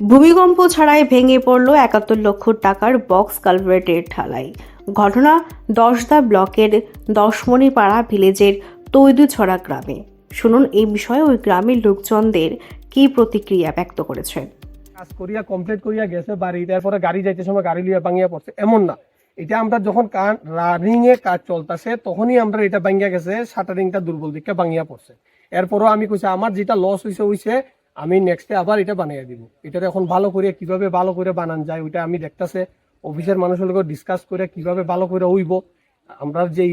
ভূমিকম্প ছাড়াই ভেঙে পড়ল একাত্তর লক্ষ টাকার বক্স কালভার্টের ঢালাই। ঘটনা দশদা ব্লকের দশমণিপাড়া ভিলেজের তৈদুছড়া গ্রামে। শুনুন এই বিষয়ে ওই গ্রামের লোকজনদের কী প্রতিক্রিয়া ব্যক্ত করেছেন কাজ করিয়া কমপ্লিট করিয়া গেছে, বাড়ি, তারপরে গাড়ি যাইতে সময় গাড়ি লিয়া ভাঙিয়া পড়ছে। এমন না। এটা আমরা যখন রানিং এ কাজ চলতেছে, তখনই আমরা এটা ভাঙিয়া গেছে শাটারিংটা দুর্বল দিকে ভাঙিয়া পড়ছে। এরপরও আমি কইছি, আমার যেটা লস হইছে হইছে আমি নেক্সটে আবার এটা বানাইয়া দিব। এটা এখন ভালো করে কীভাবে ভালো করে বানান যায় ওইটা আমি দেখতাছে। অফিসের মানুষের লোক ডিসকাস করে কীভাবে ভালো করে হইব। আমরা যে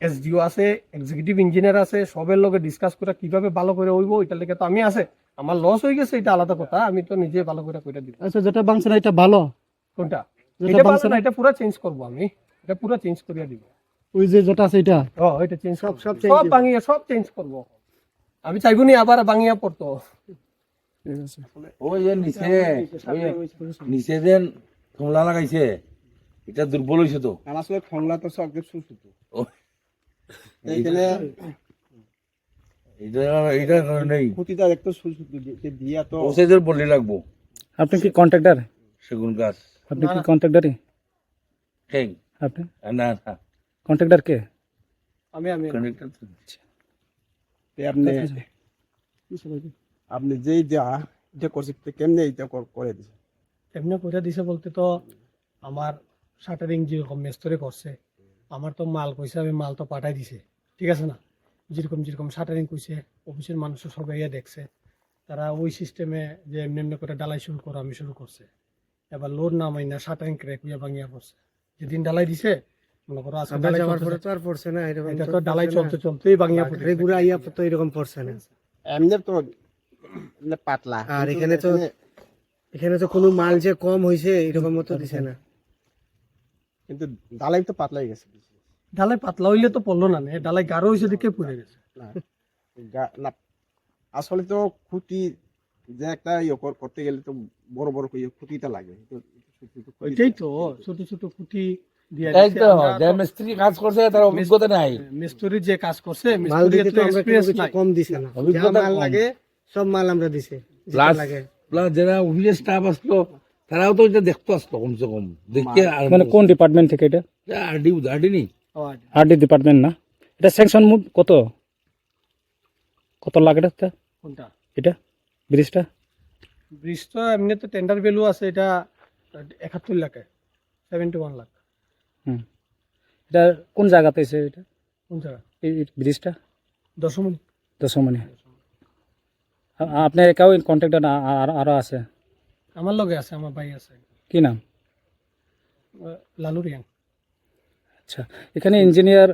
এসডিও আছে এক্সিকিউটিভ ইঞ্জিনিয়ার আছে সবের লগে ডিসকাস করে কীভাবে ভালো করে হইব ওইটার লেগে তো আমি আছে। আমার লস হয়ে গেছে এটা আলাদা কথা আমি তো নিজে ভালো করে কইটা দিব। আচ্ছা যেটা বাংছে না এটা ভালো? কোনটা? এটা বাংছে না এটা পুরো চেঞ্জ করব আমি। এটা পুরো চেঞ্জ করিয়া দিব। ওই যে যেটা আছে এটা? ও এটা চেঞ্জ সব সব চেঞ্জ সব ভাঙিয়া সব চেঞ্জ করব। আমি চাইব নি আবার ভাঙিয়া পড়তো। ওই যে নিচে নিচে যে কমলা লাগাইছে এটা দুর্বল হয়েছে তো। আসলে খংলা তো সব কিছু ও, এইখানে এটা এটা নেই। খুঁটিটা একটু সুতো দিয়া তো ওসেজের বলি লাগবো। আপনি কি কন্ট্রাক্টর সেগুন গাছ। আপনি কি কন্ট্রাক্টরই ঠিক আপনি? না না। কন্ট্রাক্টর কে? আমি আমি। আপনি আপনি যেই যা এটা করছে কেমনে এটা কর- করে দিছে? এমনি কইরা দিছে বলতে তো আমার শাটারিং যেরকম মেস্তরে করছে আমার তো মাল কইছে আমি মাল তো পাঠাই দিছে ঠিক আছে না? যেরকম যেরকম শাটারিং কইছে অফিসের মানুষ সবাই দেখছে তারা ওই সিস্টেমে যে এমনি এমনি করে ডালাই শুরু করা আমি শুরু করছে। এবার লোড না মাইনা শাটারিং ক্র্যাক হইয়া ভাঙিয়া পড়ছে। যেদিন ডালাই দিছে মনে করো আজকে ডালাই চলতেছে, তো আর পড়ছে না এরকম এটা তো ডালাই চলতে চলতেই ভাঙিয়া পড়ছে রেগুলার আইয়া তো এরকম পড়ছে না। এমনি তো এমনি পাতলা। আর এখানে তো- এখানে তো কোনো মাল যে কম হয়েছে এরকম মতো দিছে না। কিন্তু ডালাই তো পাতলাই গেছে। ডালাই পাতলা হইলে তো পড়ল না ডালাই গাঢ় দিকে পড়ে গেছে। না আসলে তো খুঁটি যে একটা ইয়ে কর- করতে গেলে তো বড় বড় খুঁটিটা লাগে। তো ছোট ছোট খুঁটি- ওইটাই তো ছোট ছোট খুঁটি। মিস্ত্রি কাজ করছে তার অভিজ্ঞতা নাই। মিস্ত্রি যে কাজ করছে মাল তো আমরা কোনো এক্সপিরিয়েন্স কিছু নাই। কম দিছে না। অভিজ্ঞতা লাগে সব মাল আমরা দিছে প্লাস প্লাস যারা অফিসের স্টাফ আসলো তারাও তো এটা দেখতে আসতো কমসে কম। দেখতে মানে কোন ডিপার্টমেন্ট থেকে এটা? আরডি আরডি নি আরডি ডিপার্টমেন্ট না? এটা স্যাংশন মুড কত? কত লাখ এটা? কোনটা? এটা? ব্রিজটা? ব্রিজ তো এমনি তো টেন্ডার ভ্যালু আছে এটা একাত্তর লাখে সেভেন্টি ওয়ান লাখ। হুম। এটা কোন জায়গাতে এসে এটা? কোন জায়গা? এই ব্রিজটা? দশমণি। দশমণি। আপনার একাও কন্ট্রাক্টর আরও আছে? আমার লগে আছে আমার ভাই আছে। কি নাম? লালু রিয়াং। আচ্ছা। এখানে ইঞ্জিনিয়ার